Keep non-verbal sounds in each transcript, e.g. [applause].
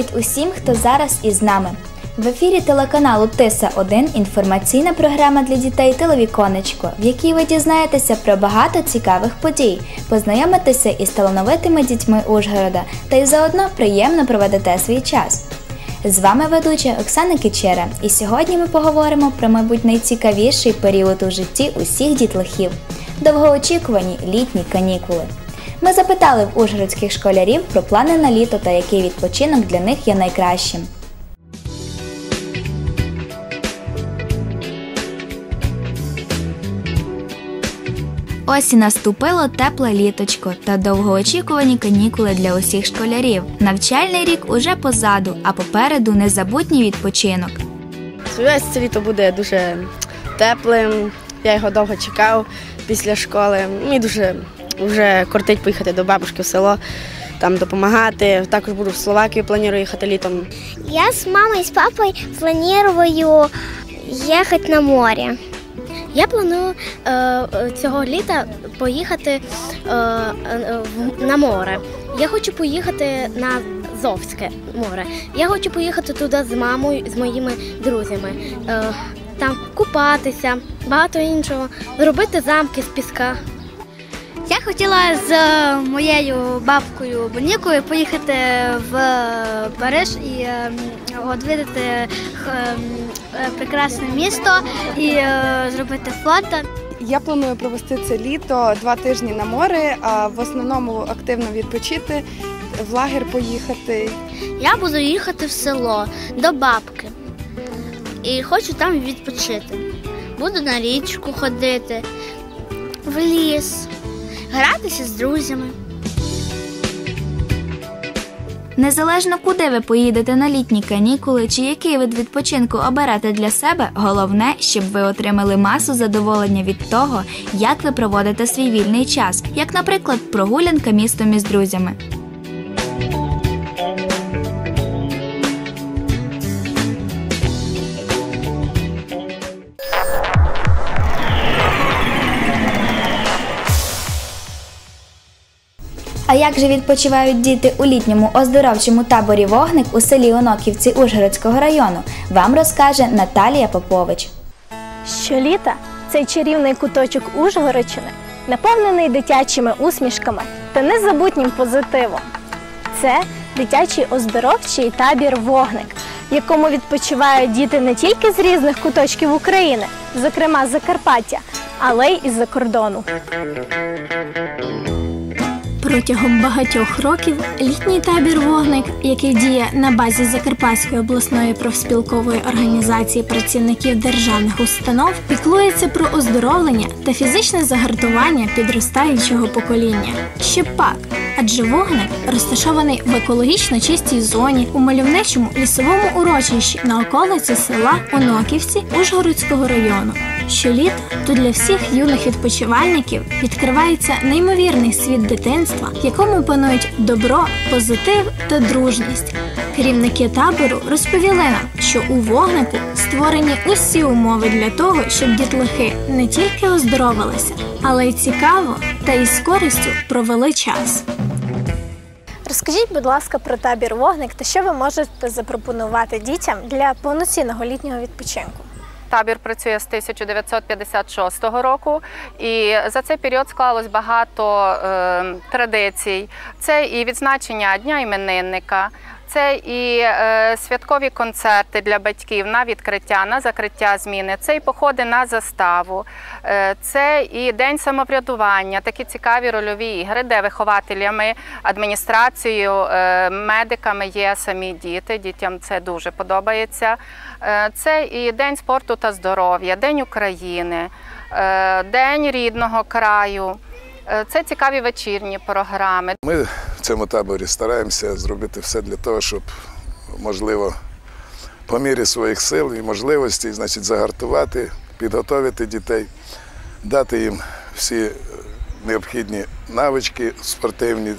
Привіт усім, хто зараз із нами. В ефірі телеканалу Тиса 1 інформаційна програма для дітей Телевіконечко, в якій ви дізнаєтеся про багато цікавих подій, познайомитеся із талановитими дітьми Ужгорода та й заодно приємно проведете свій час. З вами ведуча Оксана Кичера, і сьогодні ми поговоримо про, мабуть, найцікавіший період у житті усіх дітлахів довгоочікувані літні канікули. Ми запитали в ужгородських школярів про плани на літо та який відпочинок для них є найкращим. Ось і наступило тепле літочко та довгоочікувані канікули для усіх школярів. Навчальний рік уже позаду, а попереду незабутній відпочинок. Сподіваюся, це літо буде дуже теплим. Я його довго чекав після школи. Мені дуже вже кортить поїхати до бабушки в село, там допомагати. Також буду в Словакію, планую їхати літом. Я с мамой и с папой планирую ехать на море. Я планую е, цього літа поїхати е, на море. Я хочу поїхати на Зовське море. Я хочу поїхати туди з мамою, з моїми друзями. Е, там купатися, багато іншого, зробити замки з піска. Я хотіла з е, моєю бабкою Бонікою поїхати в Париж і е, відвідати е, е, прекрасне місто і е, зробити фото. Я планую провести це літо два тижні на море, а в основному активно відпочити, в лагер поїхати. Я буду їхати в село до бабки і хочу там відпочити. Буду на річку ходити, в ліс, гратися з друзями. Незалежно куди ви поїдете на літні канікули чи який вид відпочинку оберете для себе, головне, щоб ви отримали масу задоволення від того, як ви проводите свій вільний час, як, наприклад, прогулянка містом із друзями. А як же відпочивають діти у літньому оздоровчому таборі Вогник у селі Оноківці Ужгородського району, вам розкаже Наталія Попович. Щоліта цей чарівний куточок Ужгородщини наповнений дитячими усмішками та незабутнім позитивом. Це дитячий оздоровчий табір Вогник, в якому відпочивають діти не тільки з різних куточків України, зокрема Закарпаття, але й із-за кордону. Протягом багатьох років літній табір Вогник, який діє на базі Закарпатської обласної профспілкової організації працівників державних установ, піклується про оздоровлення та фізичне загартування підростаючого покоління. Ще пак, адже вогник розташований в екологічно чистій зоні у мальовничому лісовому урочищі на околиці села Оноківці Ужгородського району. Щоліта тут для всіх юних відпочивальників відкривається неймовірний світ дитинства, в якому панують добро, позитив та дружність. Керівники табору розповіли нам, що у вогнику створені усі умови для того, щоб дітлахи не тільки оздоровилися, але й цікаво та із користю провели час. Розкажіть, будь ласка, про табір вогник та що ви можете запропонувати дітям для повноцінного літнього відпочинку. Табір працює з 1956 року, і за цей період склалось багато е, традицій. Це і відзначення дня іменинника, це і е, святкові концерти для батьків на відкриття, на закриття зміни, це і походи на заставу, е, це і день самоврядування, такі цікаві рольові ігри, де вихователями, адміністрацією, е, медиками є самі діти. Дітям це дуже подобається. Це і День спорту та здоров'я, День України, День рідного краю. Це цікаві вечірні програми. Ми цьому таборі стараємося зробити все для того, щоб можливо по мірі своїх сил і можливостей, значить, загартувати, підготовити дітей, дати їм всі е, необхідні навички спортивні.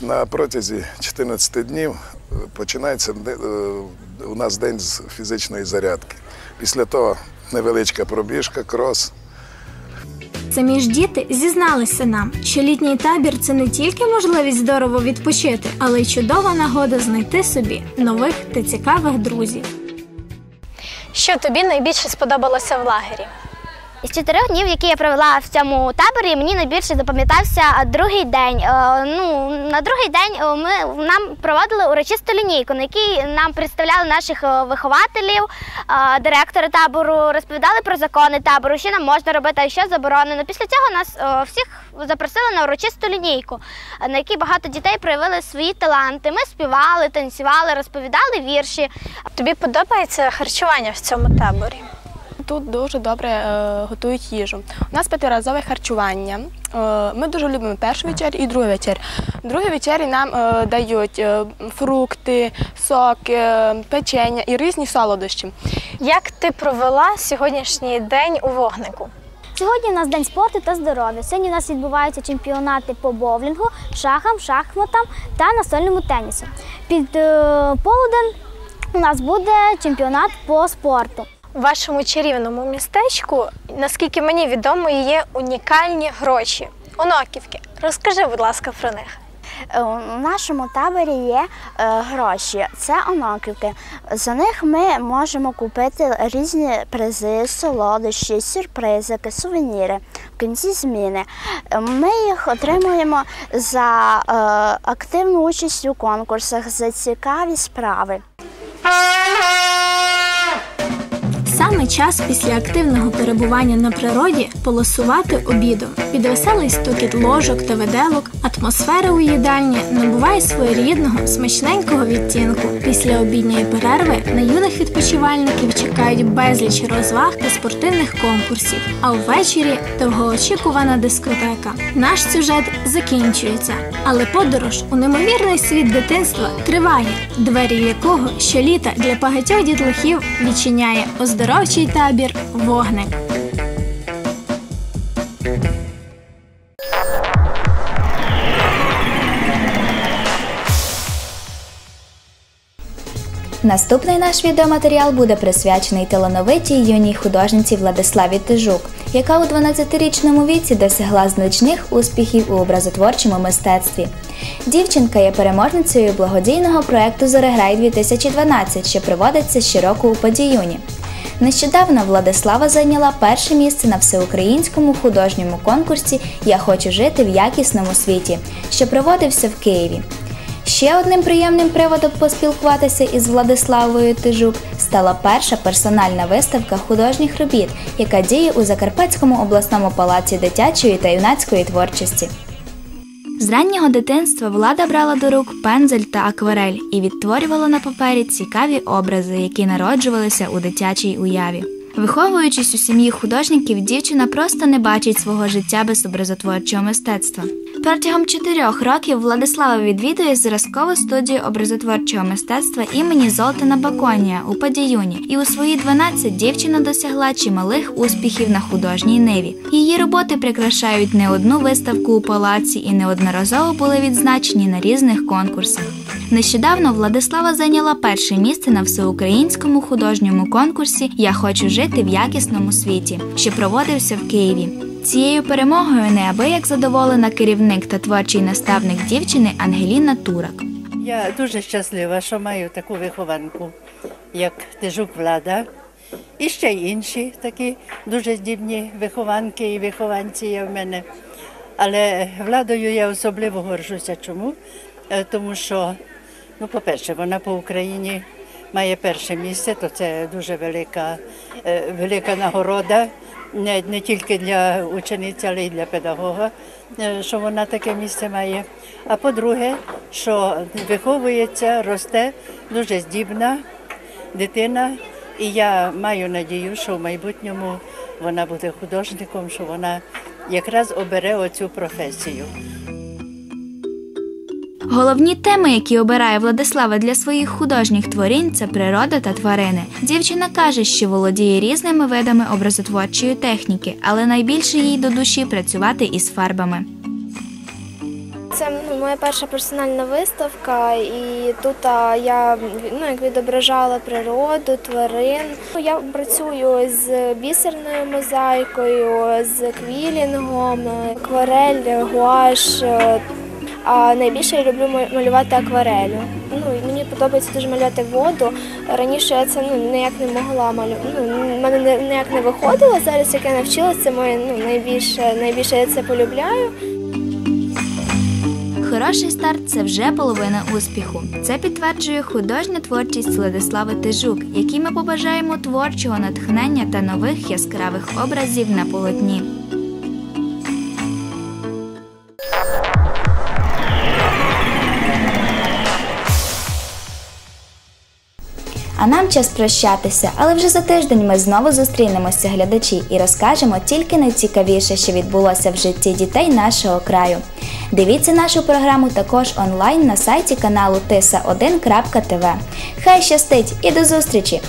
На протязі 14 днів е, починається е, у нас день з фізичної зарядки. Після того невеличка пробіжка, крос. Самі ж діти зізналися нам, що літній табір це не тільки можливість здорово відпочити, але й чудова нагода знайти собі нових та цікавих друзів. Що тобі найбільше сподобалося в лагері? Із чотирьох днів, які я провела в цьому таборі, мені найбільше запам'ятався другий день. Е, Ну, на другий день е, ми нам проводили урочисту лінійку, на якій нам представляли наших е, вихователів, директори табору, розповідали про закони табору, що нам можна робити, а що заборонено. Після цього нас всіх запросили на урочисту лінійку, на якій багато дітей проявили свої таланти. Ми співали, танцювали, розповідали вірші. Тобі подобається харчування в цьому таборі? Тут дуже добре е, готують їжу. У нас п'ятиразове харчування. Е, ми дуже любимо першу вечерю і другу вечерю. Другу вечері нам е, дають е, фрукти, сок, е, печення і різні солодощі. Як ти провела сьогоднішній день у вогнику? Сьогодні у нас день спорту та здоров'я. Сьогодні у нас відбуваються чемпіонати по боулінгу, шахам, шахматам та настольному тенісу. Під е, полудень у нас буде чемпіонат по спорту. Вашому чарівному містечку, наскільки мені відомо, є унікальні гроші. Оноківки. Розкажи, будь ласка, про них. Е, У нашому таборі є е, гроші, це оноківки. За них ми можемо купити різні призи, солодощі, сюрпризики, сувеніри в кінці зміни. Е, Ми їх отримуємо за е, активну участь у конкурсах, за цікаві справи. [laughs] Саме час після активного перебування на природі полосувати обідом. Під веселий стукіт ложок та виделок атмосфера у їдальні набуває своєрідного смачненького відтінку. Після обідньої перерви на юних відпочивальників чекають безліч розваг та спортивних конкурсів. А ввечері довгоочікувана дискотека. Наш сюжет закінчується, але подорож у неймовірний світ дитинства триває, двері якого щоліта для багатьох дітлахів відчиняє оздоровчий табір Вогник. Наступний наш відеоматеріал буде присвячений талановитій юній художниці Владиславі Тижук, яка у 12-річному віці досягла значних успіхів у образотворчому мистецтві. Дівчинка є переможницею благодійного проекту Зореграй 2012, що проводиться щороку у Подіюні. Нещодавно Владислава зайняла перше місце на всеукраїнському художньому конкурсі Я хочу жити в якісному світі, що проводився в Києві. Ще одним приємним приводом поспілкуватися із Владиславою Тижук стала перша персональна виставка художніх робіт, яка діє у Закарпатському обласному палаці дитячої та юнацької творчості. З раннього дитинства влада брала до рук пензель та акварель і відтворювала на папері цікаві образи, які народжувалися у дитячій уяві. Виховуючись у сім'ї художників, дівчина просто не бачить свого життя без образотворчого мистецтва. Протягом чотирьох років Владислава відвідує зразкову студію образотворчого мистецтва імені Золтана Баконія у Падіюні, і у свої 12 дівчина досягла чималих успіхів на художній ниві. Її роботи прикрашають не одну виставку у палаці і неодноразово були відзначені на різних конкурсах. Нещодавно Владислава зайняла перше місце на всеукраїнському художньому конкурсі Я хочу жити в якісному світі, що проводився в Києві. Цією перемогою неабияк задоволена керівник та творчий наставник дівчини Ангеліна Турак. Я дуже щаслива, що маю таку вихованку, як Тижук Влада, і ще й інші такі дуже здібні вихованки і вихованці є в мене. Але владою я особливо горжуся. Чому? Е, Тому що, ну, по-перше, вона по Україні має перше місце, то це дуже велика, е, велика нагорода не, не тільки для учениці, але й для педагога, е, що вона таке місце має. А по-друге, що виховується, росте дуже здібна дитина, і я маю надію, що в майбутньому вона буде художником, що вона якраз обере оцю професію. Головні теми, які обирає Владислава для своїх художніх творінь, це природа та тварини. Дівчина каже, що володіє різними видами образотворчої техніки, але найбільше їй до душі працювати із фарбами. Це ну, моя перша персональна виставка, і тут я ну, як відображала природу, тварин. Ну, Я працюю з бісерною мозаїкою, з квілінгом, акварель, гуаш. А найбільше я люблю малювати акварелю. Ну, і мені подобається дуже малювати воду. Раніше я це ну, ніяк не могла малювати. Ну, мене не- ніяк не виходило. Зараз, як я навчилася, це моє ну, найбільше, найбільше я це полюбляю. Хороший старт це вже половина успіху. Це підтверджує художня творчість Владислави Тижук, якій ми побажаємо творчого натхнення та нових яскравих образів на полотні. А нам час прощатися, але вже за тиждень ми знову зустрінемося, глядачі, і розкажемо тільки найцікавіше, що відбулося в житті дітей нашого краю. Дивіться нашу програму також онлайн на сайті каналу tisa1.tv. Хай щастить і до зустрічі!